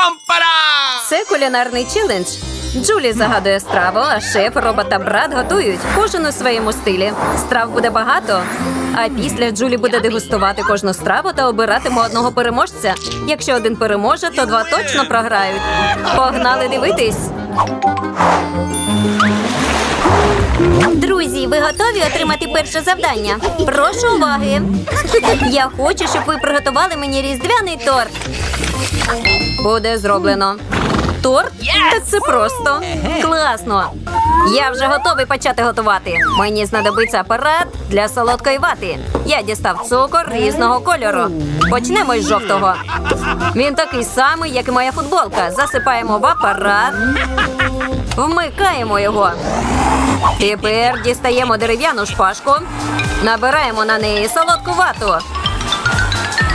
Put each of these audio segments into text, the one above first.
Пам-пара! Це кулінарний челендж. Джулі загадує страву, а шеф, робот та брат готують. Кожен у своєму стилі. Страв буде багато. А після Джулі буде дегустувати кожну страву та обиратиме одного переможця. Якщо один переможе, то два точно програють. Погнали дивитись. Друзі, ви готові отримати перше завдання? Прошу уваги. Я хочу, щоб ви приготували мені різдвяний торт. Буде зроблено. Торт? Та це просто. Класно. Я вже готовий почати готувати. Мені знадобиться апарат для солодкої вати. Я дістав цукор різного кольору. Почнемо із жовтого. Він такий самий, як і моя футболка. Засипаємо в апарат, вмикаємо його. Тепер дістаємо дерев'яну шпажку, набираємо на неї солодку вату.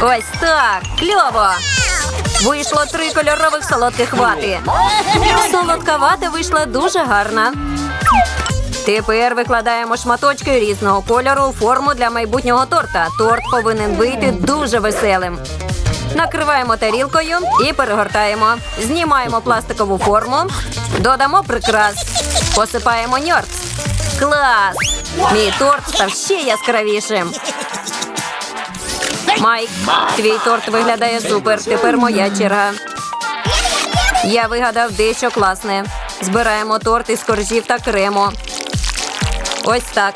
Ось так, кльово. Вийшло три кольорових солодких вати. Солодка вата вийшла дуже гарна. Тепер викладаємо шматочки різного кольору у форму для майбутнього торта. Торт повинен вийти дуже веселим. Накриваємо тарілкою і перегортаємо. Знімаємо пластикову форму, додамо прикрас, посипаємо ньорц. Клас! Мій торт став ще яскравішим. Майк, твій торт виглядає супер. Тепер моя черга. Я вигадав дещо класне. Збираємо торт із коржів та крему. Ось так.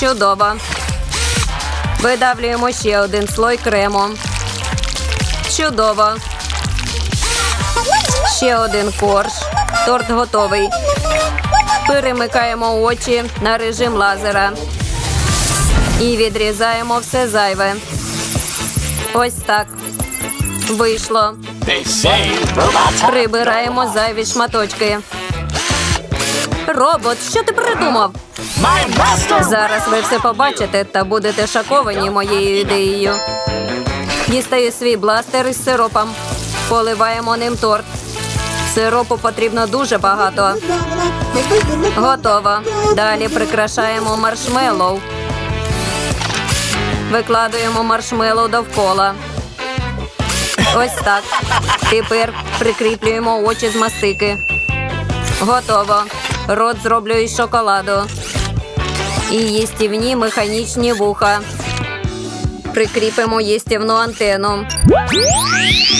Чудово. Видавлюємо ще один слой крему. Чудово. Ще один корж. Торт готовий. Перемикаємо очі на режим лазера. І відрізаємо все зайве. Ось так. Вийшло. Прибираємо зайві шматочки. Робот, що ти придумав? Зараз ви все побачите та будете шоковані моєю ідеєю. Дістаю свій бластер із сиропом. Поливаємо ним торт. Сиропу потрібно дуже багато. Готово. Далі прикрашаємо маршмеллоу. Викладуємо маршмеллоу довкола. Ось так. Тепер прикріплюємо очі з мастики. Готово. Рот зроблю із шоколаду. І їстівні механічні вуха. Прикріпимо їстівну антенну.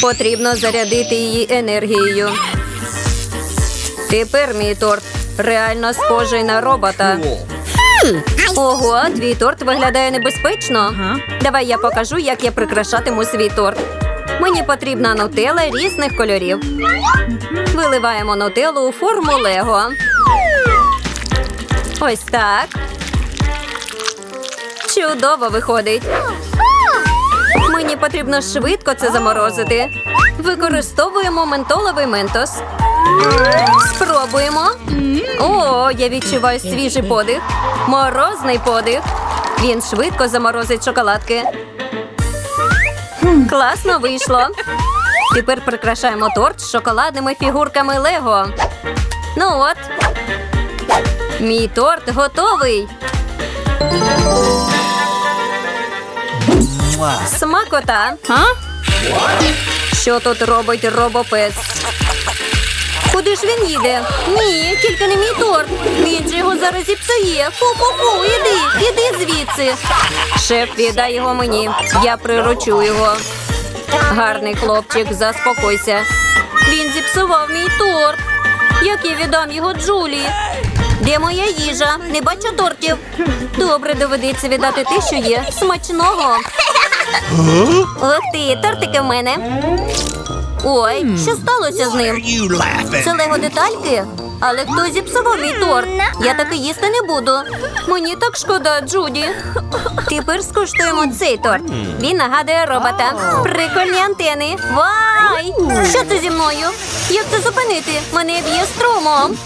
Потрібно зарядити її енергією. Тепер мій торт реально схожий на робота. Ого, твій торт виглядає небезпечно. Давай я покажу, як я прикрашатиму свій торт. Мені потрібна нутела різних кольорів. Виливаємо нутеллу у форму Лего. Ось так. Чудово виходить. Мені потрібно швидко це заморозити. Використовуємо ментоловий ментос. Спробуємо. О, я відчуваю свіжий подих. Морозний подих. Він швидко заморозить шоколадки. Класно вийшло. Тепер прикрашаємо торт з шоколадними фігурками Лего. Ну от. Мій торт готовий. Смакота. А? Що тут робить робопес? Куди ж він їде? Ні, тільки не мій торт. Він же його зараз зіпсує. Фу-фу-фу, іди, іди звідси. Шеф, віддай його мені. Я приручу його. Гарний хлопчик, заспокойся. Він зіпсував мій торт. Як я віддам його Джулі? Де моя їжа? Не бачу тортів. Добре, доведеться віддати те, що є. Смачного. Ух ти, тортики в мене. Ой, що сталося з ним? Це лего детальки? Але хто зіпсував мій торт? Я таки їсти не буду. Мені так шкода, Джуді. Тепер скуштуємо цей торт. Він нагадує робота. Прикольні антени. Вай! Що це зі мною? Як це зупинити? Мене б'є струмом.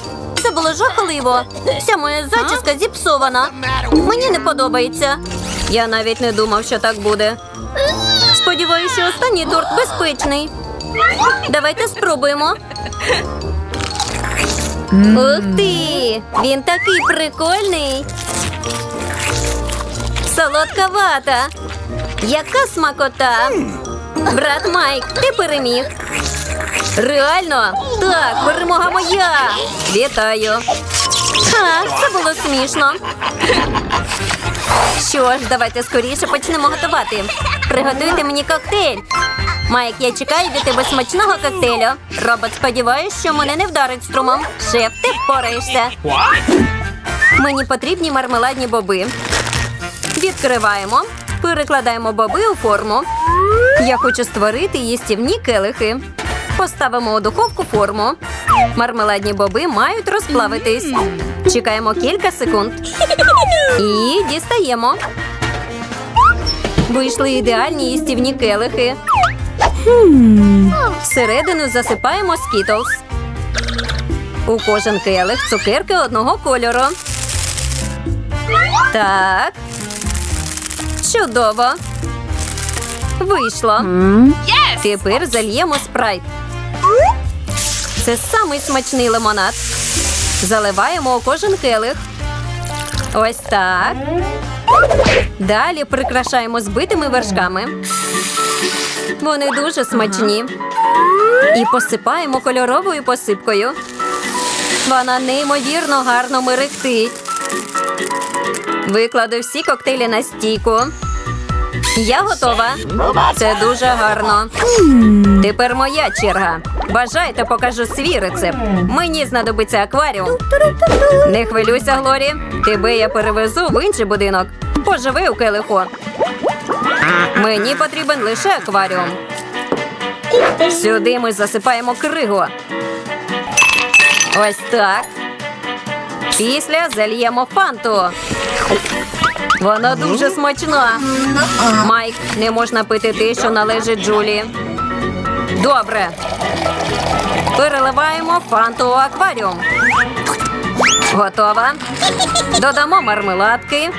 Це було жахливо. Вся моя зачіска зіпсована. Мені не подобається. Я навіть не думав, що так буде. Сподіваюся, що останній торт безпечний. Давайте спробуємо. Ух ти! Він такий прикольний. Солодка вата. Яка смакота. Брат Майк, ти переміг. Реально? Так, перемога моя! Вітаю! Ха, це було смішно. Що ж, давайте скоріше почнемо готувати. Приготуйте мені коктейль. Майк, я чекаю від тебе смачного коктейлю. Робот, сподіваюсь, що мене не вдарить струмом. Шеф, ти впораєшся. Мені потрібні мармеладні боби. Відкриваємо, перекладаємо боби у форму. Я хочу створити їстівні келихи. Поставимо у духовку форму. Мармеладні боби мають розплавитись. Чекаємо кілька секунд. І дістаємо. Вийшли ідеальні їстівні келихи. Всередину засипаємо скітлз. У кожен келих цукерки одного кольору. Так. Чудово. Вийшло. Тепер зальємо спрайт. Це самий смачний лимонад. Заливаємо у кожен келих. Ось так. Далі прикрашаємо збитими вершками. Вони дуже смачні. І посипаємо кольоровою посипкою. Вона неймовірно гарно мерехтить. Викладу всі коктейлі на стійку. Я готова. Це дуже гарно. Тепер моя черга. Бажайте, покажу свій рецепт. Мені знадобиться акваріум. Не хвилюйся, Глорі. Тебе я перевезу в інший будинок. Поживи у келиху. Мені потрібен лише акваріум. Сюди ми засипаємо кригу. Ось так. Після зальємо фанту. Вона дуже смачна. Майк, не можна пити те, що належить Джулі. Добре. Переливаємо фанту у акваріум. Готова. Додамо мармеладки.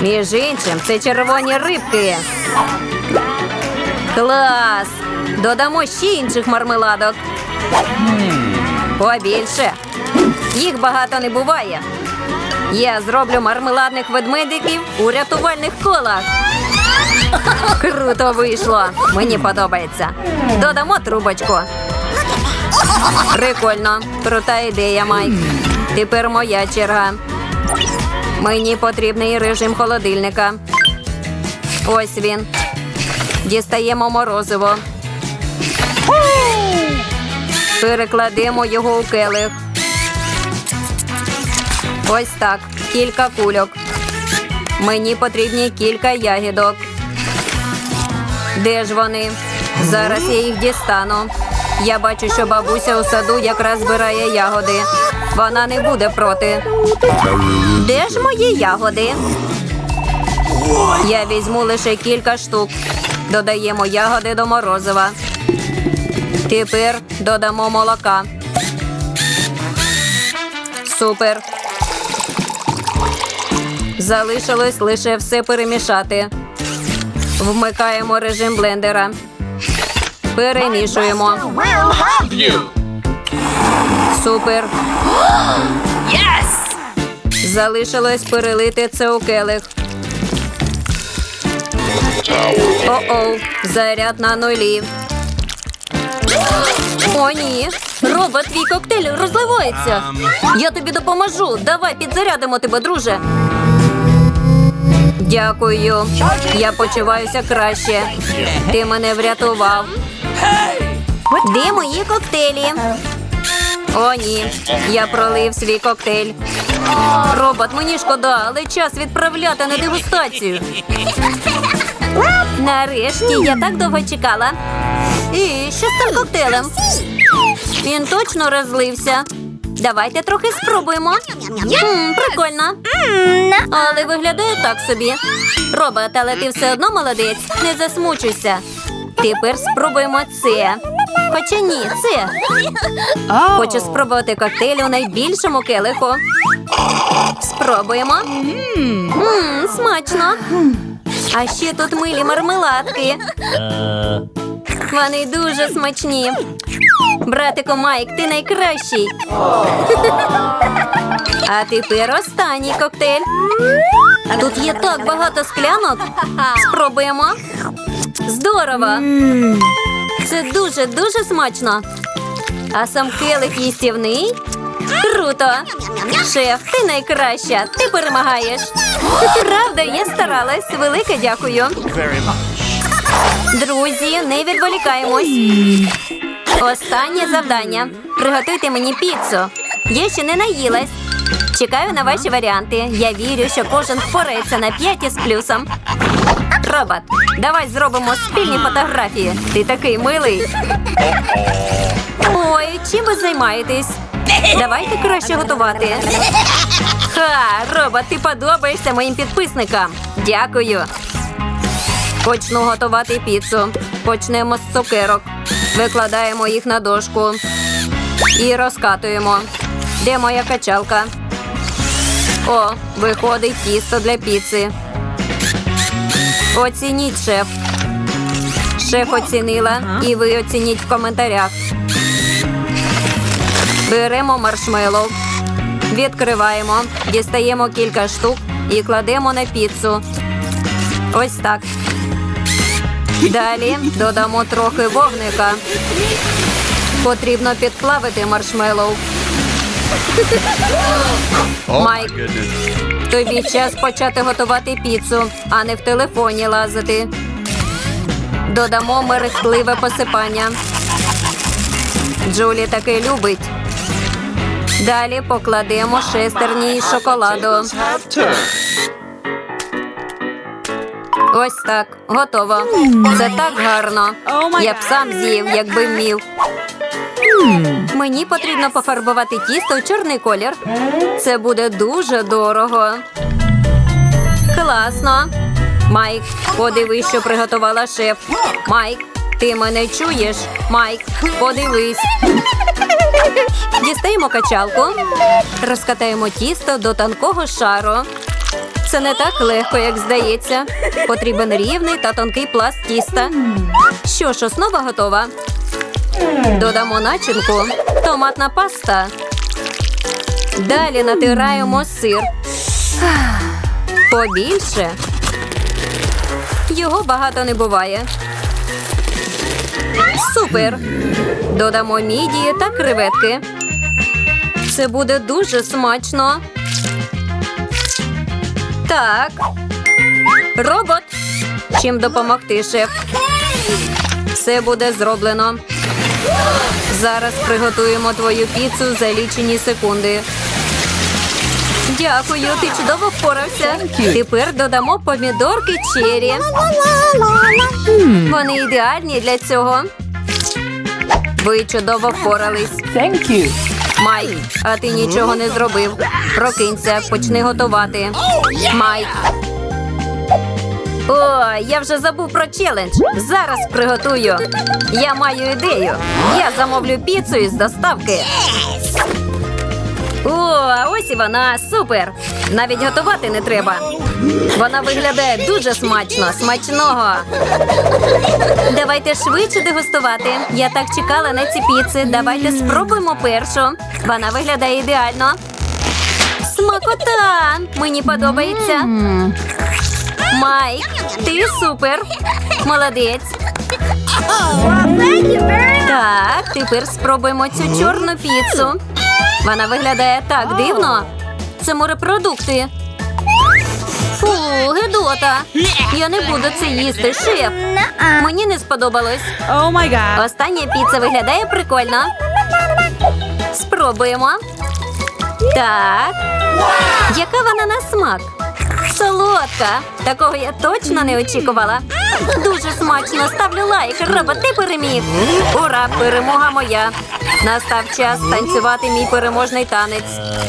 Між іншим, це червоні рибки. Клас! Додамо ще інших мармеладок. Побільше. Їх багато не буває. Я зроблю мармеладних ведмедиків у рятувальних колах. Круто вийшло. Мені подобається. Додамо трубочку. Прикольно. Крута ідея, Майк. Тепер моя черга. Мені потрібний режим холодильника. Ось він. Дістаємо морозиво. Перекладемо його у келих. Ось так. Кілька кульок. Мені потрібні кілька ягідок. Де ж вони? Зараз я їх дістану. Я бачу, що бабуся у саду якраз збирає ягоди. Вона не буде проти. Де ж мої ягоди? Я візьму лише кілька штук. Додаємо ягоди до морозива. Тепер додамо молока. Супер. Залишилось лише все перемішати. Вмикаємо режим блендера. Перемішуємо. Супер. Yes. Залишилось перелити це у келих. О-оу, заряд на нулі. О, ні. Робот, твій коктейль розливається. Я тобі допоможу. Давай підзарядимо тебе, друже. Дякую. Я почуваюся краще. Ти мене врятував. Де мої коктейлі? О, ні. Я пролив свій коктейль. Робот, мені шкода, але час відправляти на дегустацію. Нарешті я так довго чекала. І що з цим коктейлем? Він точно розлився. Давайте трохи спробуємо. М, прикольно. Але виглядає так собі. Робот, але ти все одно молодець. Не засмучуйся. Тепер спробуємо це. Хоча ні, це. Хочу спробувати коктейль у найбільшому келиху. Спробуємо. Мм, смачно. А ще тут милі мармеладки. Вони дуже смачні. Братику Майк, ти найкращий. А тепер останній коктейль. Тут є так багато склянок. Спробуємо. Здорово. Це дуже дуже смачно. А сам келих їстівний? Круто! Шеф, ти найкраща, ти перемагаєш. Правда, я старалась. Велике дякую. Друзі, не відволікаємось. Останнє завдання. Приготуйте мені піцу. Я ще не наїлась. Чекаю на ваші варіанти. Я вірю, що кожен впорається на 5 із плюсом. Робот, давай зробимо спільні фотографії. Ти такий милий. Ой, чим ви займаєтесь? Давайте краще готувати. Ха, робот, ти подобаєшся моїм підписникам. Дякую. Почну готувати піцу. Почнемо з цукерок. Викладаємо їх на дошку і розкатуємо. Де моя качалка? О, виходить тісто для піци. Оцініть, шеф. Шеф оцінила, і ви оцініть в коментарях. Беремо маршмеллоу, відкриваємо, дістаємо кілька штук і кладемо на піцу. Ось так. Далі додамо трохи вогника. Потрібно підплавити маршмеллоу. Майк, тобі час почати готувати піцу, а не в телефоні лазити. Додамо мерехтливе посипання. Джулі таке любить. Далі покладемо шестерні із шоколаду. Ось так, готово. Це так гарно. Я б сам з'їв, якби вмів. Мені потрібно пофарбувати тісто у чорний колір. Це буде дуже дорого. Класно. Майк, подивись, що приготувала шеф. Майк, ти мене чуєш? Майк, подивись. Дістаємо качалку, розкатаємо тісто до тонкого шару. Це не так легко, як здається. Потрібен рівний та тонкий пласт тіста. Що ж, основа готова. Додамо начинку, томатна паста. Далі натираємо сир. Побільше. Його багато не буває. Супер. Додамо мідії та креветки. Це буде дуже смачно. Так. Робот. Чим допомогти, шеф? Все буде зроблено. Зараз приготуємо твою піцу за лічені секунди. Дякую, ти чудово впорався. Тепер додамо помідорки чері. Вони ідеальні для цього. Ви чудово впорались. Thank you. Майк, а ти нічого не зробив. Прокинься, почни готувати. Майк. О, я вже забув про челендж. Зараз приготую. Я маю ідею. Я замовлю піцу із доставки. О, а ось і вона. Супер. Навіть готувати не треба. Вона виглядає дуже смачно. Смачного. Давайте швидше дегустувати. Я так чекала на ці піци. Давайте спробуємо першу. Вона виглядає ідеально. Смакота! Мені подобається. Майк, ти супер. Молодець. Так, тепер спробуємо цю чорну піцу. Вона виглядає так дивно. Це морепродукти. Фу, гидота. Я не буду це їсти, шеф. Мені не сподобалось. Oh. Остання піца виглядає прикольно. Спробуємо. Так. Яка вона на смак? Солодка. Такого я точно не очікувала. Дуже смачно. Ставлю лайк. Робот, ти переміг. Ура, перемога моя. Настав час танцювати мій переможний танець.